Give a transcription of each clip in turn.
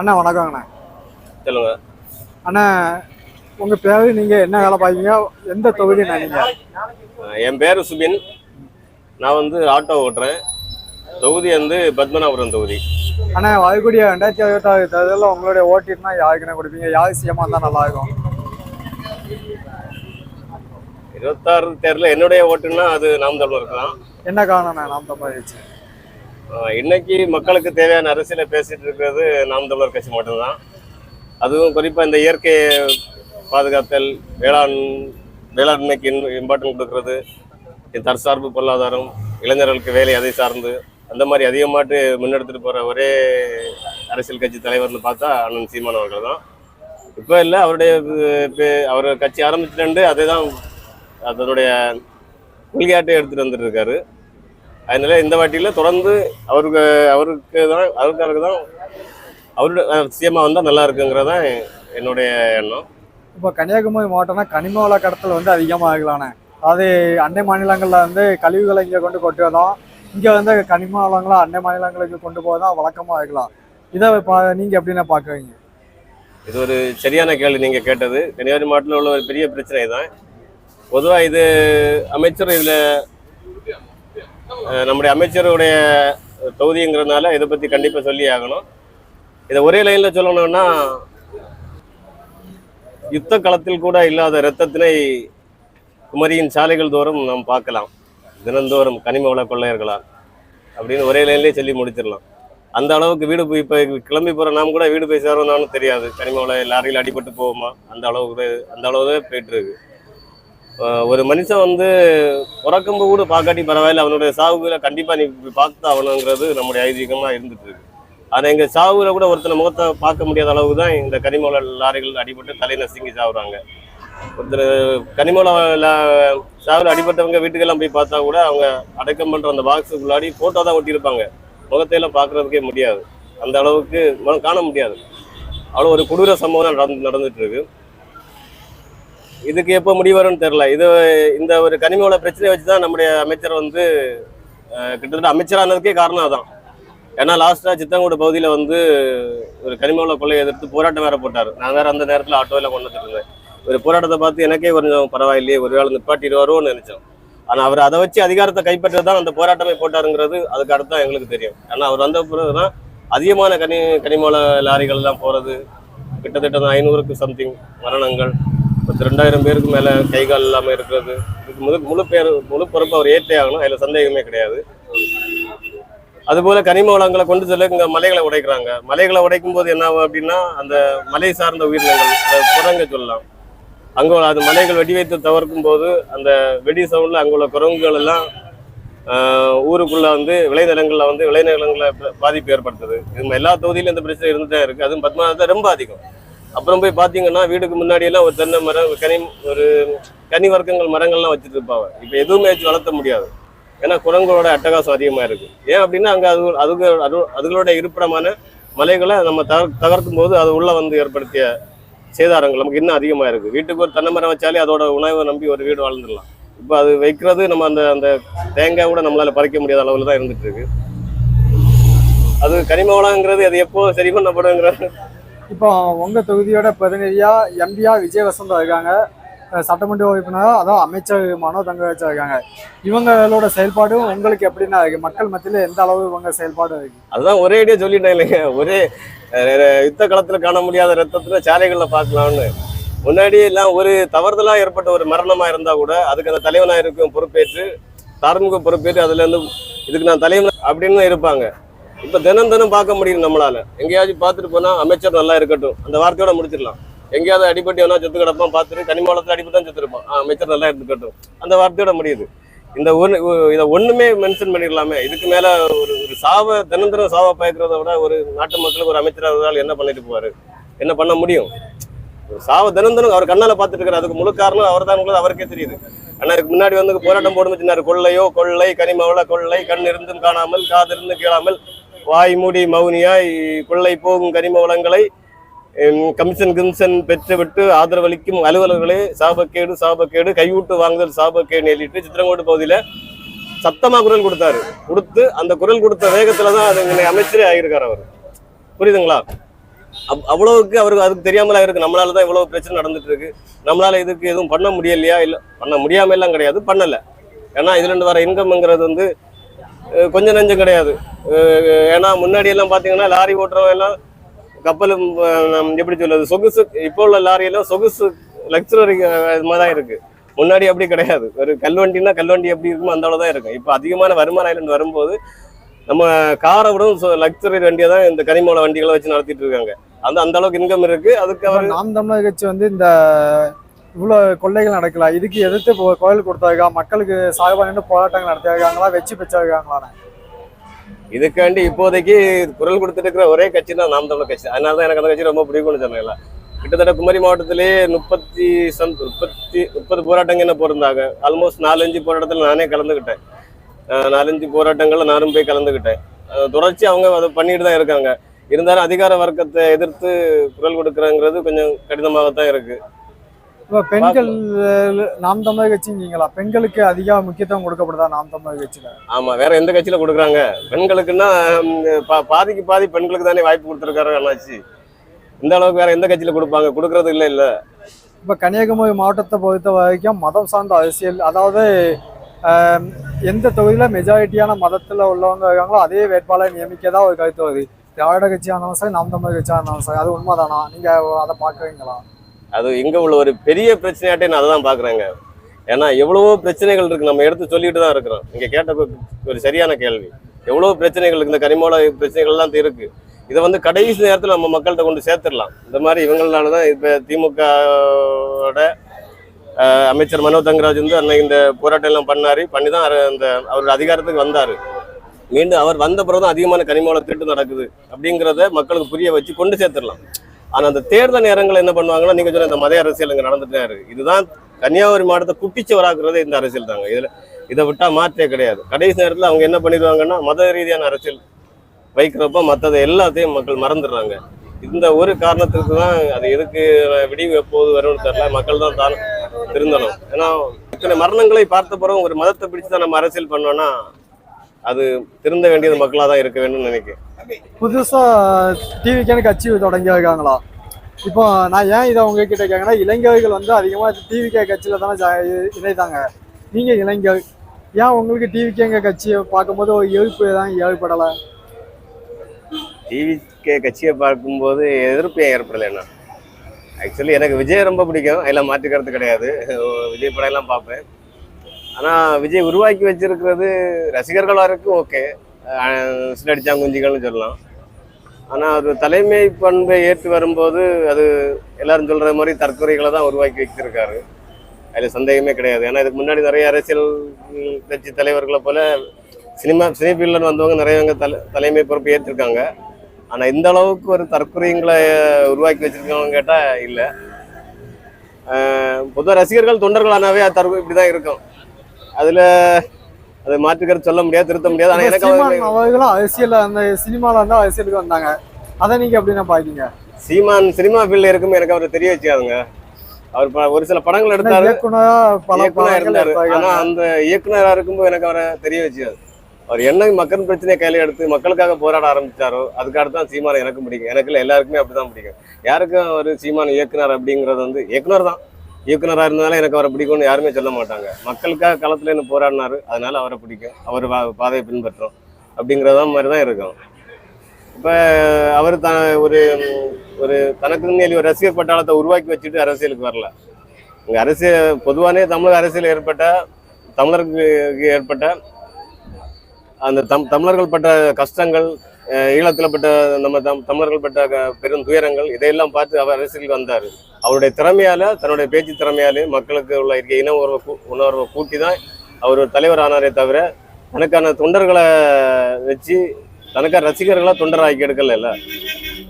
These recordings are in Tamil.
அண்ணா வணக்கங்கண்ணா. சொல்லுங்க. அண்ணா உங்க பேரு நீங்க என்ன வேலை பார்க்கீங்க எந்த தொகுதி நீங்க? அஹ் என் பேர் சுபின். நான் வந்து ஆட்டோ ஓட்டுறேன். தொகுதி வந்து பத்மநாபுரம் தொகுதி. அண்ணா வரக்கூடிய ரெண்டாயிரத்தி இருபத்தாறு தேர்தலில் உங்களுடைய ஓட்டினா யாருக்குண்ணா கொடுப்பீங்க? யார் இருந்தால் நல்லா இருக்கும் இருபத்தாறு தேர்தலில் என்னுடைய ஓட்டுன்னா அது நாம் தமிழருக்கு தான். என்ன காரணம்ண்ணா நாம் தமிழ் அஹ் இன்னைக்கு மக்களுக்கு தேவையான அரசியலை பேசிட்டு இருக்கிறது நாம் தமிழர் கட்சி மட்டும்தான். அதுவும் குறிப்பாக இந்த இயற்கை பாதுகாத்தல் வேளாண் வேளாண்மைக்கு இம்பார்ட்டன்ட் கொடுக்கறது தற்சார்பு பொருளாதாரம் இளைஞர்களுக்கு வேலை அதை சார்ந்து அந்த மாதிரி அதிகமாட்டு முன்னெடுத்துட்டு போகிற ஒரே அரசியல் கட்சி தலைவர்னு பார்த்தா அண்ணன் சீமான் அவர்கள் தான். இப்போ இல்லை அவருடைய பே- அவர் கட்சி ஆரம்பிச்சுட்டு அதே தான் அதனுடைய கொள்கையாட்டை எடுத்துகிட்டு வந்துட்டு இருக்காரு. அதனால இந்த வாட்டியில் தொடர்ந்து அவருக்கு அவருக்கு தான் அவருக்காக தான் அவருடைய சிஎம்மா வந்தால் நல்லா இருக்குங்கிறது தான் என்னுடைய எண்ணம். இப்போ கன்னியாகுமரி மாவட்டம்னா கனிம வள கடத்தல் வந்து அதிகமாக இருக்கலாண்ணே அது அண்டை மாநிலங்களில் வந்து கழிவுகளை இங்கே கொண்டு கொட்டுவதும் இங்கே வந்து கனிம வளங்களை அண்டை மாநிலங்களுக்கு கொண்டு போவதும் வழக்கமாக இருக்கலாம் இதை பா நீங்கள் எப்படிண்ணா பார்க்குறீங்க? இது ஒரு சரியான கேள்வி நீங்கள் கேட்டது. கன்னியாகுமரி மாவட்டத்தில் உள்ள ஒரு பெரிய பிரச்சனை தான் பொதுவாக இது அமைச்சர் இதில் நம்முடைய அமைச்சருடைய தொகுதிங்கிறதுனால இதை பற்றி கண்டிப்பாக சொல்லி ஆகணும். இதை ஒரே லைனில் சொல்லணும்னா யுத்த களத்தில் கூட இல்லாத இரத்தத்தினை குமரியின் சாலைகள் தோறும் நாம் பார்க்கலாம். தினந்தோறும் கனிம வள கொள்ளையர்களால் அப்படின்னு ஒரே லைன்லேயே சொல்லி முடிச்சிடலாம். அந்த அளவுக்கு வீடு போய் இப்போ கிளம்பி போகிற நாம் கூட வீடு போய் சேரோம்னாலும் தெரியாது. கனிம வள லாரியில் அடிபட்டு போவோமா? அந்த அளவுக்கு அந்த அளவுக்கு போயிட்டுருக்கு ஒரு மனுஷன் வந்து பிறக்கும்போது கூட பார்க்காட்டி பரவாயில்ல அவனுடைய சாவுகளை கண்டிப்பாக நீ பார்த்து ஆகணுங்கிறது நம்முடைய ஐதீகமாக இருந்துட்டு இருக்கு. ஆனால் எங்கள் சாவுகளை கூட ஒருத்தனை முகத்தை பார்க்க முடியாத அளவுக்கு தான் இந்த கனிமூல லாரிகள் அடிபட்டு தலை நசுங்கி சாவுறாங்க. ஒருத்தர் கனிமூல சாவில் அடிபட்டவங்க வீட்டுக்கெல்லாம் போய் பார்த்தா கூட அவங்க அடக்கம் பண்ணுற அந்த பாக்ஸுக்குள்ளாடி ஃபோட்டோ தான் ஒட்டியிருப்பாங்க. முகத்தையெல்லாம் பார்க்கறதுக்கே முடியாது. அந்த அளவுக்கு காண முடியாது. அவ்வளோ ஒரு கொடூர சம்பவம் நடந்து நடந்துட்டு இருக்கு. இதுக்கு எப்போ முடிவு வரும்னு தெரில இது இந்த ஒரு கனிமவள பிரச்சனையை வச்சு தான் நம்முடைய அமைச்சர் வந்து கிட்டத்தட்ட அமைச்சரானதுக்கே காரணம் அதான். ஏன்னா லாஸ்ட்டாக சித்தங்கோடு பகுதியில் வந்து ஒரு கனிமவள கொள்ளையை எதிர்த்து போராட்டம் வேற போட்டார். நான் வேற அந்த நேரத்தில் ஆட்டோவில் கொண்டு வந்துருந்தேன் இருந்தேன் ஒரு போராட்டத்தை பார்த்து எனக்கே கொஞ்சம் பரவாயில்லையே ஒரு வேளை நிப்பாட்டிடுவாரோன்னு நினைச்சோம் ஆனால் அவர் அதை வச்சு அதிகாரத்தை கைப்பற்ற தான் அந்த போராட்டமே போட்டாருங்கிறது அதுக்கு அடுத்து தான் எங்களுக்கு தெரியும். ஏன்னா அவர் வந்த பிறகு தான் அதிகமான கனி கனிமவள லாரிகள்லாம் போகிறது கிட்டத்தட்ட ஐநூறுக்கு சம்திங் மரணங்கள் பத்து ரெண்டாயிரம் பேருக்கு மேலே கை கால் இல்லாமல் இருக்கிறது. இதுக்கு முழு முழு பேர் முழு பொறுப்பு அவர் ஏற்றே ஆகணும். அதில் சந்தேகமே கிடையாது. அதுபோல கனிம வளங்களை கொண்டு செல்ல இங்கே மலைகளை உடைக்கிறாங்க. மலைகளை உடைக்கும் போது என்ன ஆகும் அப்படின்னா அந்த மலை சார்ந்த உயிரினங்கள் அதை குரங்க சொல்லலாம். அங்கே அது மலைகள் வெடி வைத்து தவிர்க்கும் போது அந்த வெடி சவுண்டில் அங்கே உள்ள குரங்குகள் எல்லாம் ஆஹ், ஊருக்குள்ள வந்து விளைநிலங்களில் வந்து விளைநிலங்களில் பாதிப்பு ஏற்படுத்துது. இது எல்லா தொகுதியிலும் இந்த பிரச்சனை இருந்துட்டே இருக்குது அதுவும் பத்மநாதத்தை ரொம்ப அதிகம். அப்புறம் போய் பார்த்தீங்கன்னா வீட்டுக்கு முன்னாடி எல்லாம் ஒரு தென்னை மரம் கனி ஒரு கனி வர்க்கங்கள் மரங்கள்லாம் வச்சுட்டு இருப்பாங்க இப்போ எதுவுமே வச்சு வளர்த்த முடியாது. ஏன்னா குரங்குகளோட அட்டகாசம் அதிகமாக இருக்குது ஏன் அப்படின்னா அங்கே அது அதுக்கு அது அதுகளோட இருப்பிடமான மலைகளை நம்ம தகர் தகர்க்கும் போது அது உள்ளே வந்து ஏற்படுத்திய சேதாரங்கள் நமக்கு இன்னும் அதிகமாக இருக்குது வீட்டுக்கு ஒரு தென்னை மரம் வச்சாலே அதோட உணவை நம்பி ஒரு வீடு வாழ்ந்துடலாம். இப்போ அது வைக்கிறது நம்ம அந்த அந்த தேங்காய் கூட நம்மளால் பறிக்க முடியாத அளவில் தான் இருந்துகிட்ருக்கு இருக்கு. அது கனிம வளங்கிறது அது எப்போ சரி பண்ணப்படுங்கிறது இப்போ உங்கள் தொகுதியோட பிரதிநிதியாக எம்பியாக விஜய் வசந்தா இருக்காங்க சட்டமன்ற உறுப்பினராக அதான் அமைச்சர் மனோ தங்கராஜா இருக்காங்க. இவங்களோட செயல்பாடும் உங்களுக்கு எப்படின்னா இருக்கு? மக்கள் மத்தியில் எந்த அளவு இவங்க செயல்பாடு இருக்கு? அதுதான் ஒரே ஐடியா சொல்லிட்டேன் இல்லைங்க. ஒரே யுத்த காலத்தில் காண முடியாத ரத்தத்தில் சாலைகளில் பார்க்கலாம்னு. முன்னாடி எல்லாம் ஒரு தவறுதலாக ஏற்பட்ட ஒரு மரணமாக இருந்தால் கூட அதுக்கு அந்த தலைவனாக இருக்கும் பொறுப்பேற்று தார்மீக பொறுப்பேற்று அதுலேருந்து இதுக்கு நான் தலைவன் அப்படின்னு இருப்பாங்க. இப்ப தினம் தினம் பார்க்க முடியும் நம்மளால. எங்கேயாச்சும் பார்த்துட்டு போனா அமைச்சர் நல்லா இருக்கட்டும். அந்த வார்த்தையோட முடிச்சிடலாம். எங்கேயாவது அடிபட்டு எவனா செத்து கிடப்பான் பார்த்துட்டு கனிமூலத்தில் அடிபட்டு தான் செத்துருப்பான் அமைச்சர் நல்லா இருக்கட்டும் அந்த வார்த்தையோட முடியுது. இந்த ஒன்று இதை ஒன்றுமே மென்ஷன் பண்ணிடலாமே. இதுக்கு மேலே ஒரு ஒரு சாவை தினந்திரம் சாவை பயக்கிறத விட ஒரு நாட்டு மக்களுக்கு ஒரு அமைச்சராக இருந்தால் என்ன பண்ணிட்டு போவார்? என்ன பண்ண முடியும்? ஒரு சாவை தினந்தனம் அவர் கண்ணால் பார்த்துட்டு இருக்காரு. அதுக்கு முழு காரணம் அவர் தான் அவருக்கே தெரியுது. ஆனால் இதுக்கு முன்னாடி வந்து போராட்டம் போடும் சின்னார் கொள்ளையோ கொள்ளை கனிமாவில் கொள்ளை கண் இருந்தும் காணாமல் காது இருந்தும் கேளாமல் வாய் மூடி மௌனியாய் கொள்ளை போகும் கனிம வளங்களை கமிஷன் கமிஷன் கிம்சன் பெற்றுவிட்டு ஆதரவளிக்கும் அலுவலர்களே சாபக்கேடு சாபக்கேடு கைவிட்டு வாங்குதல் சாபக்கேடு எழுதிட்டு சித்திரங்கோடு பகுதியில் சத்தமாக குரல் கொடுத்தாரு. கொடுத்து அந்த குரல் கொடுத்த வேகத்தில் தான் அது அமைச்சரே ஆகியிருக்கார் அவர். புரியுதுங்களா? அவ்- அவ்வளவுக்கு அவருக்கு அதுக்கு தெரியாமலாக இருக்கு. நம்மளால தான் இவ்வளோ பிரச்சனை நடந்துட்டு இருக்கு. நம்மளால இதுக்கு எதுவும் பண்ண முடியலையா? இல்லை பண்ண முடியாமல் எல்லாம் கிடையாது. பண்ணலை. ஏன்னா இதுல இருந்து வர இன்கம்ங்கிறது வந்து கொஞ்சம் நஞ்சம் கிடையாது. ஏன்னா முன்னாடி எல்லாம் பாத்தீங்கன்னா லாரி ஓட்டுறவங்க எல்லாம் நம் எப்படி சொல்றது சொகுசு இப்போ உள்ள லாரி எல்லாம் சொகுசு லக்ஸுரி மாதிரி தான் இருக்கு. முன்னாடி அப்படி கிடையாது. ஒரு கல்வண்டினா கல்வண்டி எப்படி இருக்குமோ அந்த அளவு தான் இருக்கும். இப்போ அதிகமான வருமான ஐலண்ட் வரும்போது நம்ம காரை விட லக்ஸரி வண்டியை தான் இந்த கனிமூல வண்டிகளை வச்சு நடத்திட்டு இருக்காங்க. அந்த அந்த அளவுக்கு இன்கம் இருக்கு. அதுக்கு அவர் நாம் தமிழர் கட்சி வந்து இந்த இவ்வளவு கொள்ளைகள் நடக்கல. இதுக்கு எதிர்த்து கோயில் கொடுத்தாங்க மக்களுக்கு சாகுபாடு போராட்டங்கள் நடத்தியிருக்காங்களா? வெற்றி பெற்றிருக்காங்களா? இதுக்காண்டி இப்போதைக்கு குரல் கொடுத்துட்டு இருக்கிற ஒரே கட்சி தான் நாம் தமிழர் கட்சி. அதனால தான் எனக்கு அந்த கட்சி ரொம்ப பிடிக்கும்னு சொன்னாங்களா கிட்டத்தட்ட குமரி மாவட்டத்திலே முப்பத்தி சம் முப்பத்தி முப்பது போராட்டங்கள் என்ன போயிருந்தாங்க ஆல்மோஸ்ட் நாலஞ்சு போராட்டத்தில் நானே கலந்துக்கிட்டேன் நாலஞ்சு போராட்டங்களில் நானும் போய் கலந்துக்கிட்டேன் தொடர்ச்சி அவங்க அதை பண்ணிட்டு தான் இருக்காங்க. இருந்தாலும் அதிகார வர்க்கத்தை எதிர்த்து குரல் கொடுக்குறங்கிறது கொஞ்சம் கடினமாக தான் இருக்குது இப்ப பெண்கள் நாம் தமிழர் கட்சிங்களா பெண்களுக்கு அதிக முக்கியத்துவம் கொடுக்கப்படுதா நாம் தமிழர் கட்சியில? ஆமா வேற எந்த கட்சியில கொடுக்குறாங்க? பெண்களுக்குன்னா பாதிக்கு பாதி பெண்களுக்கு தானே வாய்ப்பு கொடுத்துருக்காரு அண்ணாச்சி. இந்த அளவுக்கு வேற எந்த கட்சியில கொடுப்பாங்க? கொடுக்கறது இல்ல இல்ல. இப்ப கன்னியாகுமரி மாவட்டத்தை பொறுத்த வரைக்கும் மதம் சார்ந்த அரசியல் அதாவது எந்த தொகுதியில மெஜாரிட்டியான மதத்துல உள்ளவங்க இருக்காங்களோ அதே வேட்பாளரை நியமிக்கதான் ஒரு கருத்து வருது. திராவிட கட்சியா இருந்தாலும் சரி நாம் தமிழர் கட்சியா இருந்தாலும் சரி அது உண்மைதானா? நீங்க அதை பாக்குறீங்களா அது இங்கே உள்ள ஒரு பெரிய பிரச்சனையாட்டே நான் அதை தான் பார்க்குறேங்க ஏன்னா எவ்வளவோ பிரச்சனைகள் இருக்கு. நம்ம எடுத்து சொல்லிட்டு தான் இருக்கிறோம். இங்கே கேட்ட ஒரு- சரியான கேள்வி. எவ்வளோ பிரச்சனைகள் இருக்கு. இந்த கனிமூல பிரச்சனைகள்லாம் இருக்கு. இதை வந்து கடைசி நேரத்தில் நம்ம மக்கள்கிட்ட கொண்டு சேர்த்துடலாம். இந்த மாதிரி இவங்களால தான் இப்போ திமுகவோட அமைச்சர் மனோ தங்கராஜ் வந்து அன்னைக்கு இந்த போராட்டம் எல்லாம் பண்ணாரு. பண்ணி தான் அந்த அவர் அதிகாரத்துக்கு வந்தார். மீண்டும் அவர் வந்த பிறகு தான் அதிகமான கனிமூல திருட்டு நடக்குது. அப்படிங்கிறத மக்களுக்கு புரிய வச்சு கொண்டு சேர்த்துடலாம். ஆனா அந்த தேர்தல் நேரங்கள் என்ன பண்ணுவாங்கன்னா நீங்க சொன்ன இந்த மத அரசியல் இங்க நடந்துட்டே இருக்கு. இதுதான் கன்னியாகுமரி மாவட்டத்தை குட்டிச்சவராக்குறதே இந்த அரசியல் தாங்க இதுல இதை விட்டா மாற்றே கிடையாது. கடைசி நேரத்துல அவங்க என்ன பண்ணிடுவாங்கன்னா மத ரீதியான அரசியல் வைக்கிறப்ப மற்றதை எல்லாத்தையும் மக்கள் மறந்துடுறாங்க. இந்த ஒரு காரணத்துக்கு தான் அது எதுக்கு விடிவு எப்போது வரும்னு தெரியல. மக்கள் தான் தான் திருந்தணும். ஏன்னா இத்தனை மரணங்களை பார்த்த பிறகு ஒரு மதத்தை பிடிச்சு தான் நம்ம அரசியல் பண்ணோம்னா அது திருந்த வேண்டியது மக்களாக தான் இருக்க வேண்டும்னு நினைக்கிறேன். புதுசா டிவிக்கான கட்சி தொடங்கி இருக்காங்களா? இப்போ நான் ஏன் இதை உங்ககிட்ட கேட்கறேன்னா இளைஞர்கள் வந்து அதிகமா டிவிகே கட்சியில தானே ஜா- இணைந்தாங்க. நீங்க இளைஞர் ஏன் உங்களுக்கு டிவிகேங்க கட்சியை பார்க்கும்போது ஒரு எழுப்பு தான் ஏற்படலை? டிவிகே கட்சியை பார்க்கும்போது எதிர்ப்பு ஏன் ஏற்படலை என்ன ஆக்சுவலி எனக்கு விஜய் ரொம்ப பிடிக்கும். அதில் மாற்றுக்கிறது கிடையாது. விஜய் படம் எல்லாம் பார்ப்பேன். ஆனால் விஜய் உருவாக்கி வச்சிருக்கிறது ரசிகர்களாக இருக்கும் ஓகே. சிலடிச்சாங்குஞ்சிகள்னு சொல்லலாம். ஆனால் அது தலைமை பண்பை ஏற்று வரும்போது அது எல்லாரும் சொல்கிற மாதிரி தற்கொலைகளை தான் உருவாக்கி வச்சிருக்காரு. அதில் சந்தேகமே கிடையாது. ஏன்னா இதுக்கு முன்னாடி நிறைய அரசியல் கட்சி தலைவர்களை போல சினிமா சினி ஃபீல்டில் வந்தவங்க நிறையவங்க தலை தலைமை பொறுப்பு ஏற்றிருக்காங்க. ஆனால் இந்த அளவுக்கு ஒரு தற்கொலைங்களை உருவாக்கி வச்சிருக்கவங்க கேட்டால் இல்லை. பொதுவாக ரசிகர்கள் தொண்டர்களானாவே அது தற்கொலை இப்படி தான் இருக்கும். அதில் அது மாற்றுக்கிறது சொல்ல முடியாது திருத்த முடியாது. ஆனால் எனக்கு அவர்களும் அரசியல்ல அந்த சினிமால இருந்தா அரசியலுக்கு வந்தாங்க. அதை நீங்க எப்படின்னா பாக்கீங்க சீமான் சினிமா ஃபீல்டில் இருக்கும் எனக்கு அவர் தெரிய வச்சாதுங்க அவர் ஒரு சில படங்கள் எடுத்தாரு. இயக்குனரா இருந்தாரு. ஆனா அந்த இயக்குனரா இருக்கும்போது எனக்கு அவரை தெரிய வச்சாது அவர் என்ன மக்கள் பிரச்சனையை கையில எடுத்து மக்களுக்காக போராட ஆரம்பிச்சாரோ அதுக்காக தான் சீமானை எனக்கு பிடிக்கும். எனக்கு எல்லாருக்குமே அப்படிதான் பிடிக்கும். யாருக்கும் ஒரு சீமான் இயக்குனர் அப்படிங்கிறது வந்து இயக்குனர் தான். இயக்குனராக இருந்தாலும் எனக்கு அவரை பிடிக்கும்னு யாருமே சொல்ல மாட்டாங்க. மக்களுக்காக களத்தில் என்ன போராடினாரு. அதனால அவரை பிடிக்கும். அவர் பாதையை பின்பற்றும். அப்படிங்கிறத மாதிரி தான் இருக்கும். இப்போ அவர் த ஒரு ஒரு தனக்குன்னு ஒரு ரசிகர் பட்டாளத்தை உருவாக்கி வச்சுட்டு அரசியலுக்கு வரல. இங்கே அரசியல் பொதுவானே தமிழக அரசியல் ஏற்பட்ட தமிழருக்கு ஏற்பட்ட அந்த தம் தமிழர்கள் பட்ட கஷ்டங்கள் ஈழத்தில் பட்ட நம்ம தம் தமிழர்கள் பட்ட பெரும் துயரங்கள் இதையெல்லாம் பார்த்து அவர் அரசியலுக்கு வந்தார். அவருடைய திறமையால தன்னுடைய பேச்சு திறமையாலே மக்களுக்கு உள்ள இருக்க இன உணர்வை கூ- உணர்வை கூட்டி தான் அவர் தலைவர் ஆனாரே தவிர தனக்கான தொண்டர்களை வச்சு தனக்கான ரசிகர்களாக தொண்டராக்கி எடுக்கல இல்லை.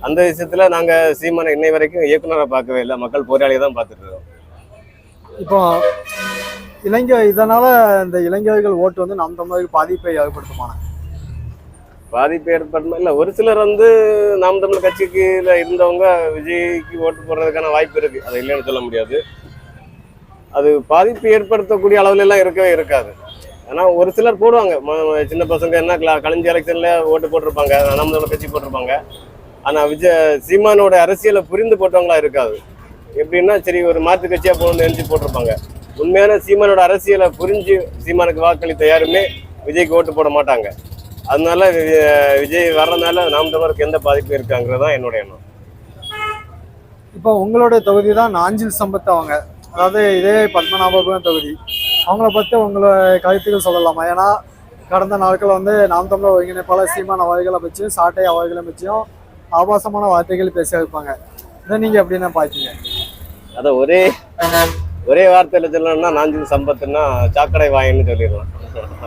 அந்த விஷயத்தில் நாங்கள் சீமானை இன்னை வரைக்கும் இயக்குனரை பார்க்கவே இல்லை. மக்கள் போராளியை தான் பார்த்துட்டு இருக்கோம். இப்போ இளைஞர் இதனால் இந்த இளைஞர்கள் ஓட்டு வந்து நம் தமிழருக்கு பாதிப்பை ஏற்படுத்துமான பாதிப்பு ஏற்படணும். இல்லை ஒரு சிலர் வந்து நாம் தமிழ் கட்சிக்கு இருந்தவங்க விஜய்க்கு ஓட்டு போடுறதுக்கான வாய்ப்பு இருக்கு. அது இல்லைன்னு சொல்ல முடியாது. அது பாதிப்பு ஏற்படுத்தக்கூடிய அளவுல எல்லாம் இருக்கவே இருக்காது. ஆனா ஒரு சிலர் போடுவாங்க. சின்ன பசங்க என்ன கிளா- கலைஞர் எலெக்ஷன்ல ஓட்டு போட்டிருப்பாங்க நாம் தமிழ் கட்சி போட்டிருப்பாங்க. ஆனா விஜய் சீமானோட அரசியலை புரிந்து போட்டவங்களா இருக்காது. எப்படின்னா சரி ஒரு மாற்று கட்சியா போகணும்னு நினைச்சு போட்டிருப்பாங்க. உண்மையான சீமானோட அரசியலை புரிஞ்சு சீமானுக்கு வாக்களித்த யாருமே விஜய்க்கு ஓட்டு போட மாட்டாங்க. அதனால விஜய் வர்றதுனால நாம் தமிழருக்கு எந்த பாதிப்பும் இருக்காங்கிறது தான் என்னோட எண்ணம். இப்போ உங்களுடைய தொகுதி தான் நாஞ்சில் சம்பத் அவங்க. அதாவது இதே பத்மநாபபுரம் தொகுதி. அவங்கள பற்றி உங்களை கருத்துக்கள் சொல்லலாமா? ஏன்னா கடந்த நாட்கள் வந்து நாம் தமிழர் ஒருங்கிணைப்பாளர் சீமான் அவர்களை வச்சும் சாட்டை அவர்களை வச்சும் ஆபாசமான வார்த்தைகள் பேச வைப்பாங்க இதை நீங்கள் எப்படின்னா பார்த்தீங்க அதான் ஒரே ஒரே வார்த்தையில சொல்லணும்னா நாஞ்சில் சம்பத்துன்னா சாக்கடை வாயின்னு சொல்லிடலாம்.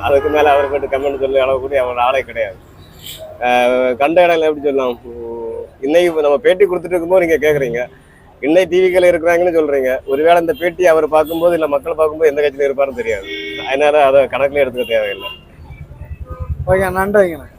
அதுக்கு மேல அவர் போட்டு கமெண்ட் சொல்லி அளவு கூட அவரோட ஆளே கிடையாது. கண்ட இடம்ல எப்படி சொல்லலாம்? இன்னைக்கு இப்ப நம்ம பேட்டி கொடுத்துட்டு இருக்கும்போது நீங்க கேக்குறீங்க. இன்னை டிவிகள் இருக்கிறாங்கன்னு சொல்றீங்க. ஒருவேளை இந்த பேட்டி அவர் பார்க்கும்போது இல்ல மக்கள் பார்க்கும்போது எந்த கட்சியில இருப்பாருன்னு தெரியாது. அதனால அதை கணக்குல எடுத்துக்க தேவையில்லை. ஓகே நன்றிங்கண்ணா